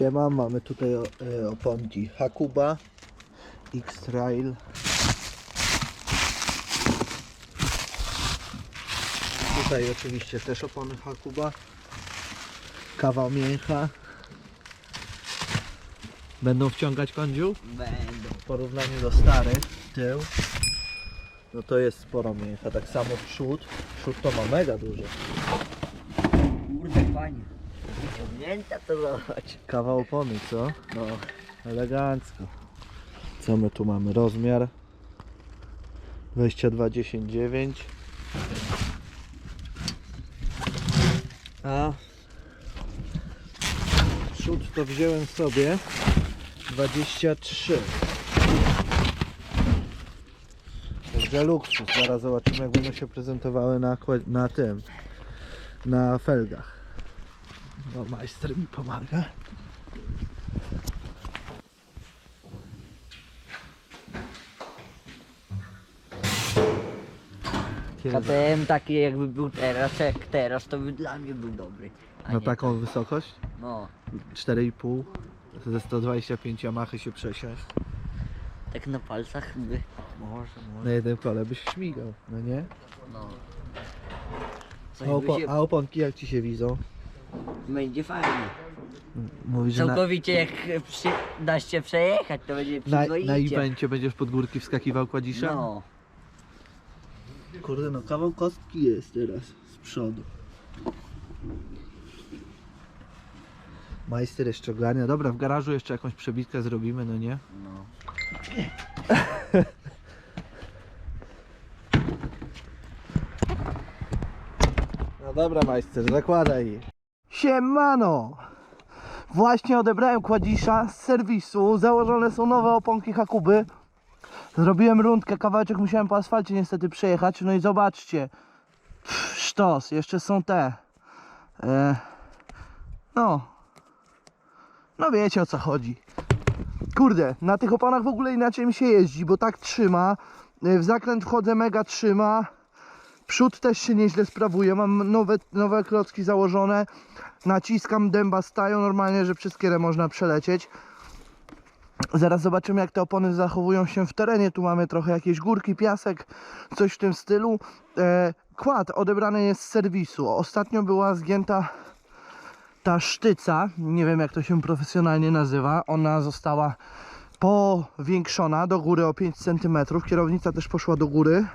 Siema, mamy tutaj e, oponki Hakuba, X-Trail. Tutaj oczywiście też opony Hakuba. Kawał mięcha. Będą wciągać kądziu? Będą. W porównaniu do starych, tył, no to jest sporo mięcha. Tak samo przód. Przód to ma mega dużo. Kurde, fajnie. Wyciągnięta to zobacz. Kawał opony, co? No. Elegancko. Co my tu mamy? Rozmiar 22,10,9 A przód to wziąłem sobie 23 Także luksus. Zaraz zobaczymy jak będą się prezentowały na, na tym na felgach. No majster mi pomaga. Kiedy? KTM taki jakby był teraz, jak teraz, to by dla mnie był dobry. A Na nie taką tak. wysokość? No, 4,5 ze 125 Yamaha się przesiąść. tak na palcach by. Może, Na może. jednym kole byś śmigał, no nie? No. A, by opo- się... a oponki jak ci się widzą? Będzie fajnie. Mówisz, że na, Całkowicie jak przy... da się przejechać, to będzie na, przyzwoicie. na evencie będziesz pod górki wskakiwał kładziszem? No. Kurde, no kawał kostki jest teraz z przodu. Majster jeszcze ogarnia. Dobra, w garażu jeszcze jakąś przebitkę zrobimy, no nie? No. No dobra, majster, zakładaj. Siemano! Właśnie odebrałem kładzisza z serwisu. Założone są nowe oponki Hakuby. Zrobiłem rundkę, kawałeczek musiałem po asfalcie niestety przejechać. No i zobaczcie. Sztos, jeszcze są te. E, no. No wiecie o co chodzi. Kurde, na tych oponach w ogóle inaczej mi się jeździ, bo tak trzyma. E, W zakręt wchodzę mega trzyma. Przód też się nieźle sprawuje. Mam nowe, nowe klocki założone. Naciskam, dęba stają normalnie, że przez kierę można przelecieć. Zaraz zobaczymy jak te opony zachowują się w terenie. Tu mamy trochę jakieś górki, piasek, coś w tym stylu. E, kład odebrany jest z serwisu. Ostatnio była zgięta ta sztyca. Nie wiem jak to się profesjonalnie nazywa. Ona została powiększona do góry o 5 cm. Kierownica też poszła do góry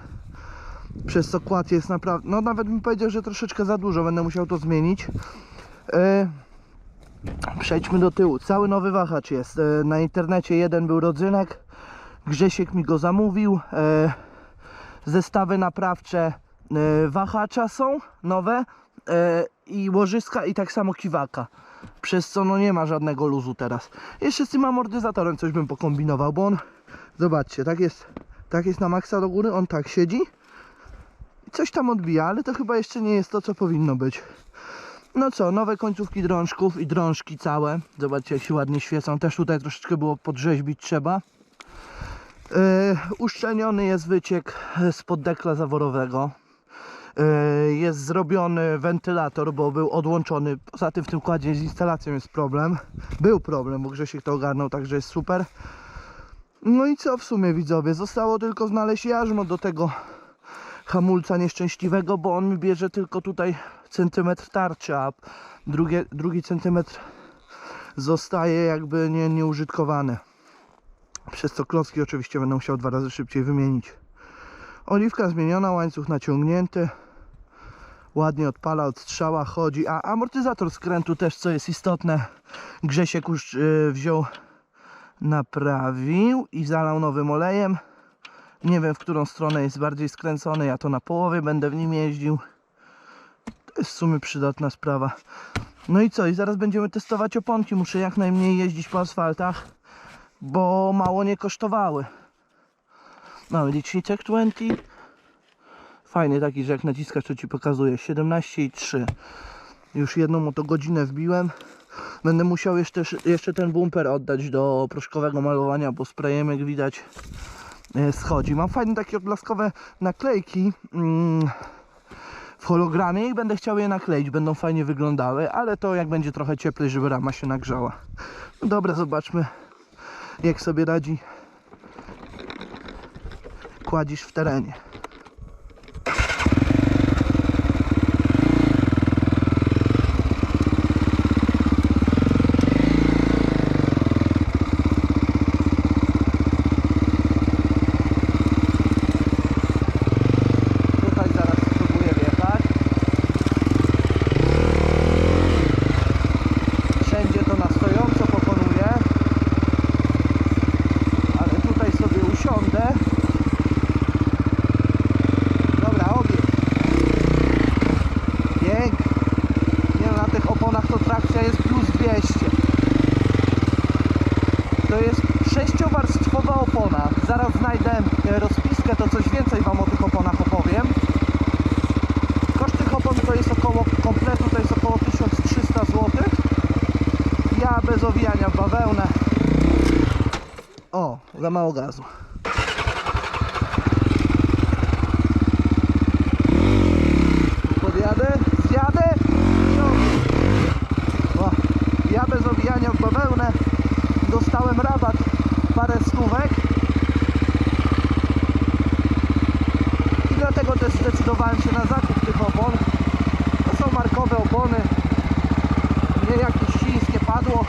przez co kład jest naprawdę, no nawet bym powiedział, że troszeczkę za dużo, będę musiał to zmienić. E, przejdźmy do tyłu, cały nowy wahacz jest, e, na internecie jeden był rodzynek, Grzesiek mi go zamówił, e, zestawy naprawcze wahacza są nowe i łożyska i tak samo kiwaka. Przez co no nie ma żadnego luzu teraz. Jeszcze z tym amortyzatorem coś bym pokombinował, bo on, zobaczcie, tak jest, tak jest na maksa do góry, on tak siedzi coś tam odbija, ale to chyba jeszcze nie jest to, co powinno być. No co, nowe końcówki drążków i drążki całe. Zobaczcie, jak się ładnie świecą. Też tutaj troszeczkę było podrzeźbić trzeba. Yy, uszczelniony jest wyciek spod dekla zaworowego. Yy, jest zrobiony wentylator, bo był odłączony. Poza tym w tym kładzie z instalacją jest problem. Był problem, bo Grzesiek to ogarnął, także jest super. No i co w sumie widzowie? Zostało tylko znaleźć jarzmo do tego hamulca nieszczęśliwego, bo on mi bierze tylko tutaj centymetr tarczy, a drugie, drugi centymetr zostaje jakby nie, nieużytkowany. Przez co klocki oczywiście będę musiał dwa razy szybciej wymienić. Oliwka zmieniona, łańcuch naciągnięty. Ładnie odpala, odstrzała, chodzi. A amortyzator skrętu też, co jest istotne, Grzesiek już yy, wziął, naprawił i zalał nowym olejem. Nie wiem w którą stronę jest bardziej skręcony, ja to na połowie będę w nim jeździł. To jest w sumie przydatna sprawa. No i co? I zaraz będziemy testować oponki. Muszę jak najmniej jeździć po asfaltach, bo mało nie kosztowały. Mamy liczniczek 20. Fajny taki, że jak naciskasz to ci pokazuje 17,3. Już jedną moto godzinę wbiłem. Będę musiał jeszcze, jeszcze ten bumper oddać do proszkowego malowania, bo sprayem jak widać schodzi. Mam fajne takie odblaskowe naklejki mm, w hologramie i będę chciał je nakleić, będą fajnie wyglądały, ale to jak będzie trochę cieplej, żeby rama się nagrzała. No dobra, zobaczmy jak sobie radzi kładzisz w terenie. Tutaj zaraz spróbuję wjechać. Wszędzie to na stojąco pokonuję. Ale tutaj sobie usiądę. Dobra, ogień. Pięknie. Nie no, na tych oponach to trakcja jest plus 200. To jest sześciowarstwowa opona. Zaraz znajdę e, rozpiskę, to coś więcej Wam o tych oponach opowiem. Koszt tych opon to jest około kompletu, to jest około 1300 zł. Ja bez owijania w bawełnę. O, za mało gazu. Podjadę, zjadę, ciągnę. O, ja bez owijania w bawełnę dostałem rabat parę stówek i dlatego też zdecydowałem się na zakup tych opon. To są markowe opony, nie jakieś chińskie padło,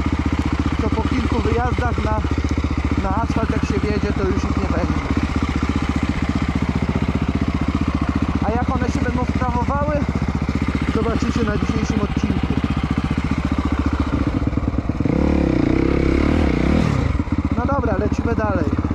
to po kilku wyjazdach na, na asfalt jak się wiedzie to już ich nie będzie. A jak one się będą sprawowały, zobaczycie na dzisiejszym odcinku. No dobra, lecimy dalej.